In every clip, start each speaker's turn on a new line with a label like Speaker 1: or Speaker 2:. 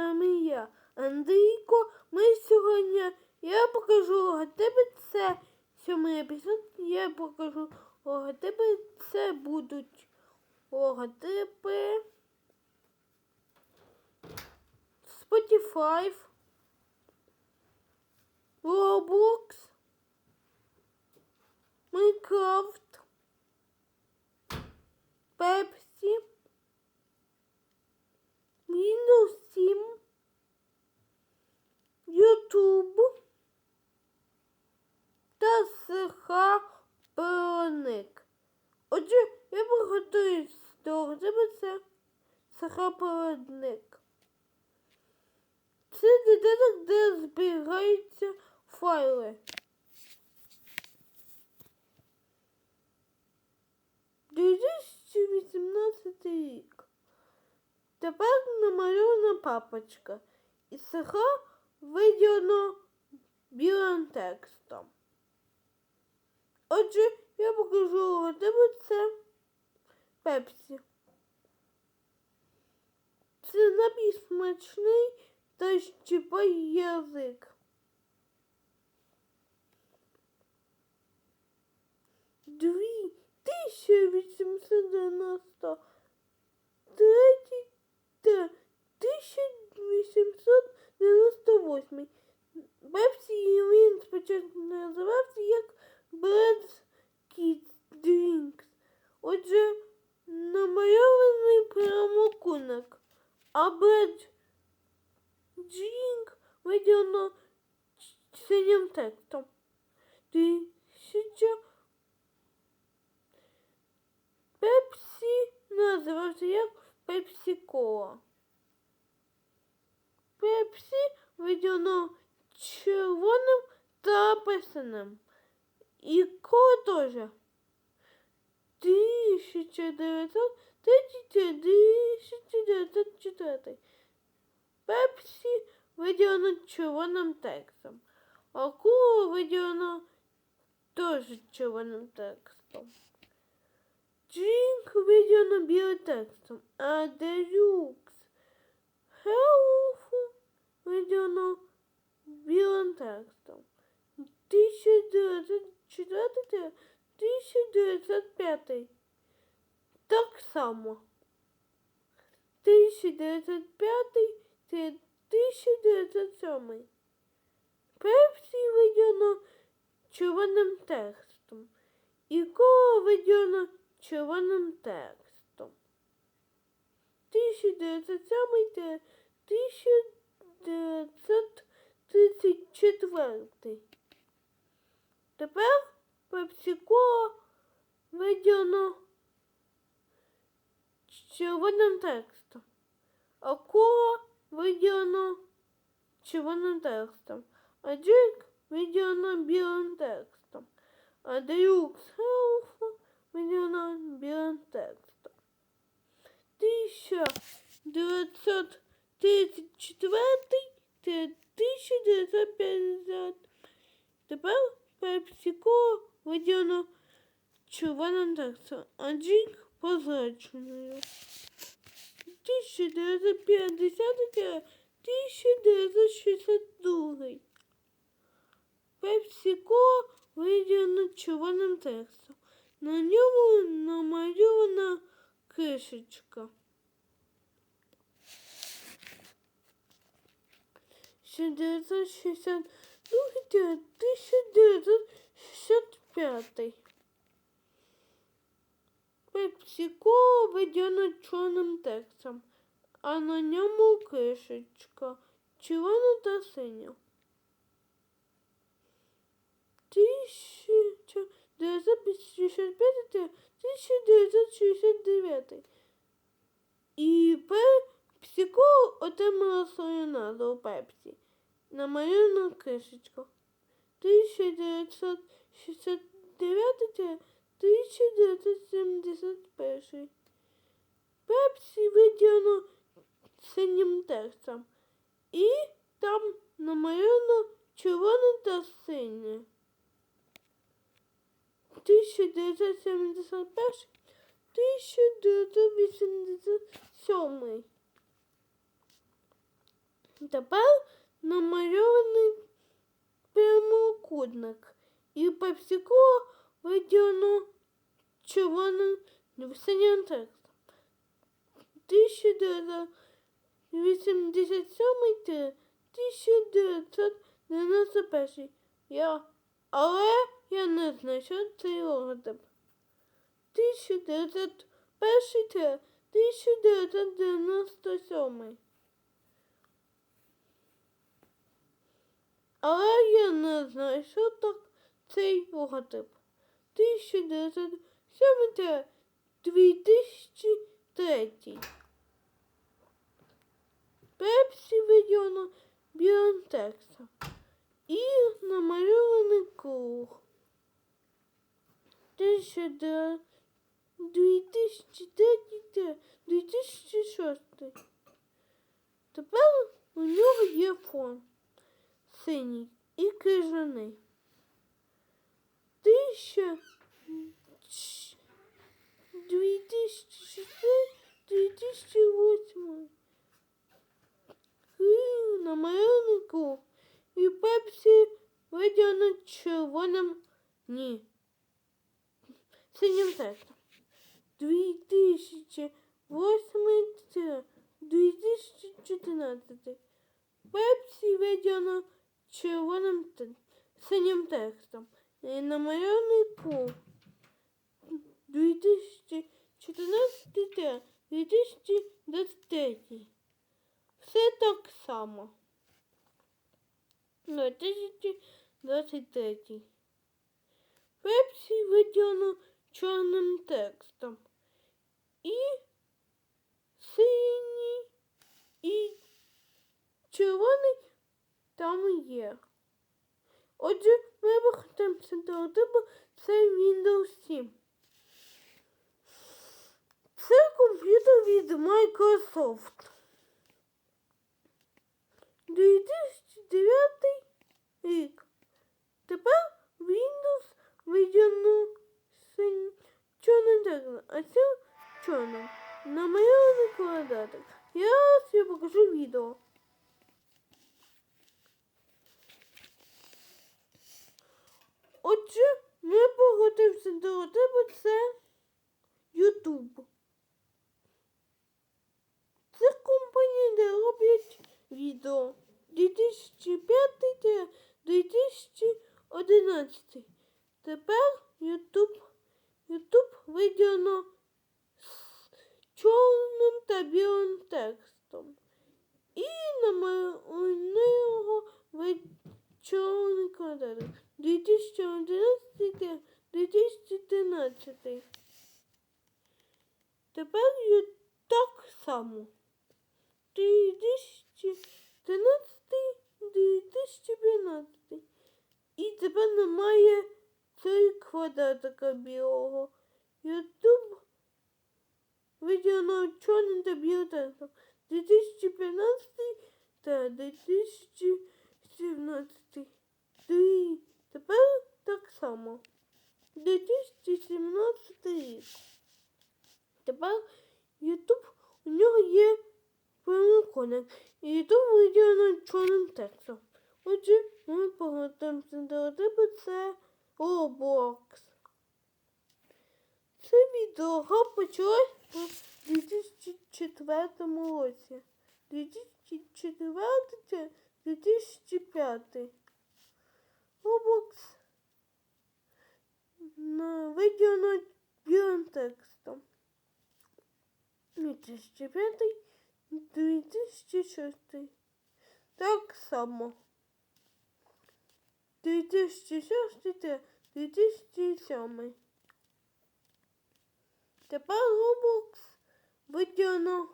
Speaker 1: саме я. Андрійко, ми сьогодні, я покажу логотип це сьомий епізод, я покажу логотипи, це будуть логотипи Spotify, Roblox, Minecraft, Pepsi, Windows 7, YouTube та СХ Проник. Отже, я приготуюсь до тебе це Проводник. Це додаток, де зберігаються файли. 2018 рік. Тепер намальована папочка. І СХ виділено білим текстом. Отже, я покажу логотип це Пепсі. Це напій смачний та щіпає язик. Дві тисячі вісімсот дев'яносто третій та тисяча вісімсот дев'яносто восьмий він спочатку називався як Bread Kids Drinks. Отже, намальований прямокутник, а Bread Drink виділено синім текстом. Тисяча Пепсі називався як Пепсі Кола. Пепсі виділено червоним та писаним. І кола теж. 1934 Пепсі виділено червоним текстом, а кола виділено теж червоним текстом. Джинк виділено білим текстом, а делюкс Хелфу виділено білим текстом. 1904 1905 так само. 1905 це 1907. Пепсі виділено червоним текстом. І кола виділено червоним текстом. 1907 це 1934. Тепер пепсі-кола виділено червоним текстом, а кола виділено червоним текстом, а джик виділено білим текстом, а делюкс хелфу виділено білим текстом. 1934 це 1950. Тепер пепсі-кола виділено червоним текстом, а джик позначеною. 1950 1962 Пепсі-кола виділено червоним текстом. На ньому намальована кришечка. 1962 1965 Пепсі-кола виділено чорним текстом, а на ньому кришечка червона та синя. 1965 1969 І Пепсі-кола отримала свою назву Пепсі. Намальована кришечка. 1969 1971. Пепсі виділено синім текстом. І там намальовано червоне та синє. 1971 1987 Тепер намальований прямокутник і по всього виділено червоним синім текстом. 1987 та 1991. Я, але я не знайшов цей логотип. 1901 та 1997. Але я не знайшов так цей логотип. 1907 та 2003. Пепсі виділено білим текстом. І намальований круг. 2006. Тепер у нього є фон синій і крижаний. 2008. На малюнку і пепсі виділено червоним ні. Синім текстом. 2008 це 2014. Пепсі виділено червоним синім текстом. І намальований круг. 2014 та 2023. Все так само. 2023. Пепсі виділено чорним текстом. І синій, і червоний там є. Отже, ми виходимося до типу це Windows 7. Це комп'ютер від Microsoft. 2009 рік. Тепер Windows виділено синь чорним текстом, а це чорним. Намальований квадратик. Я я покажу відео. Отже, ми погодився до тебе це Ютуб. Це компанія, де роблять відео 2005 та 2011. Тепер Ютуб виділено з чорним та білим текстом. І намалював чорний квадратик. 2011 та 2013. Тепер є так само. 2013 2015. І тепер немає цей квадратика білого. Ютуб чорним та білим текстом. 2015 та 2017. Три. Тепер так само. 2017 рік. Тепер Ютуб у нього є прямокутник. І Ютуб виділено чорним текстом. Отже, ми погодимося до це Roblox. Це відео почалось у 2004 році. 2004 2005. Roblox на виділено білим текстом. 2005 2006. Так само. 2006 та 2007. Тепер Roblox виділено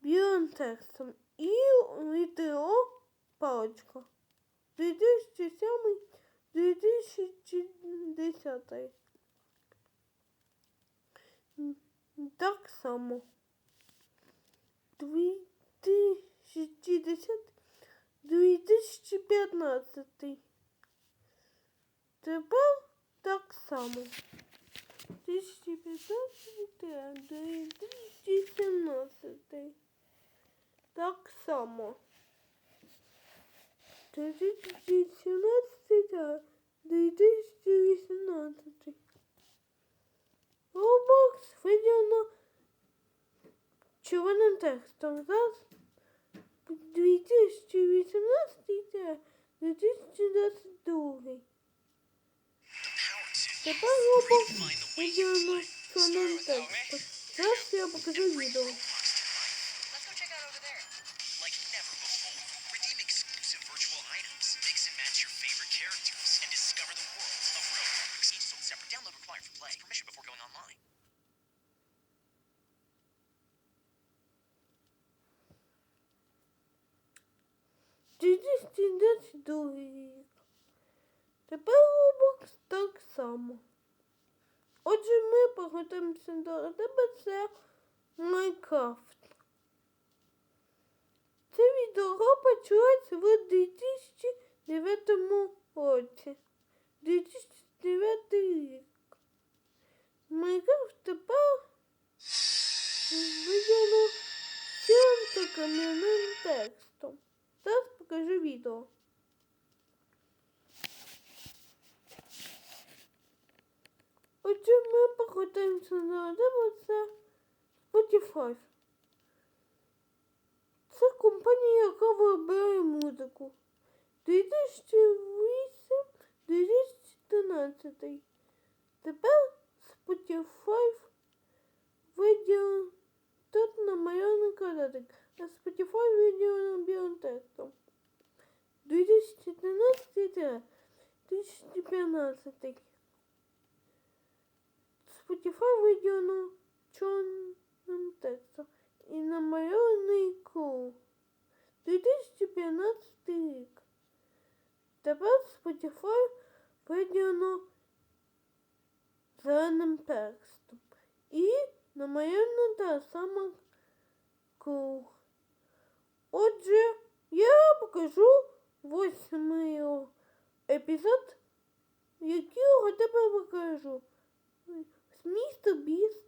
Speaker 1: білим текстом і відео паличка. 2007 2010. Так само. 2010 2015. Тепер так само. 2015 2017. само. 2017 та 2018. Roblox виділено червоним текстом. Зараз 2018 2022. Тепер Roblox виділено червоним. Зараз я покажу відео.
Speaker 2: Before going online.
Speaker 1: Тепер Roblox так само. Отже, ми приготуємося до це Майнкрафт. Це відео почалось в 2009 році. 2009 рік. Майнкрафт тепер виділено цілим та кам'яним текстом. Зараз покажу відео. Отже, ми покотаємося на демо це Spotify. Це компанія, яка вибирає музику. 2008-2014. Тепер Spotify виділено тут намальований квадратик. На Spotify виділено білим текстом. 2014-2015. Spotify виділено чорним текстом і намальований круг. 2015 рік. Тепер Spotify виділено зеленим текстом. І намальовано та сама круг. Отже, я покажу восьмий епізод, який я тебе покажу. MrBeast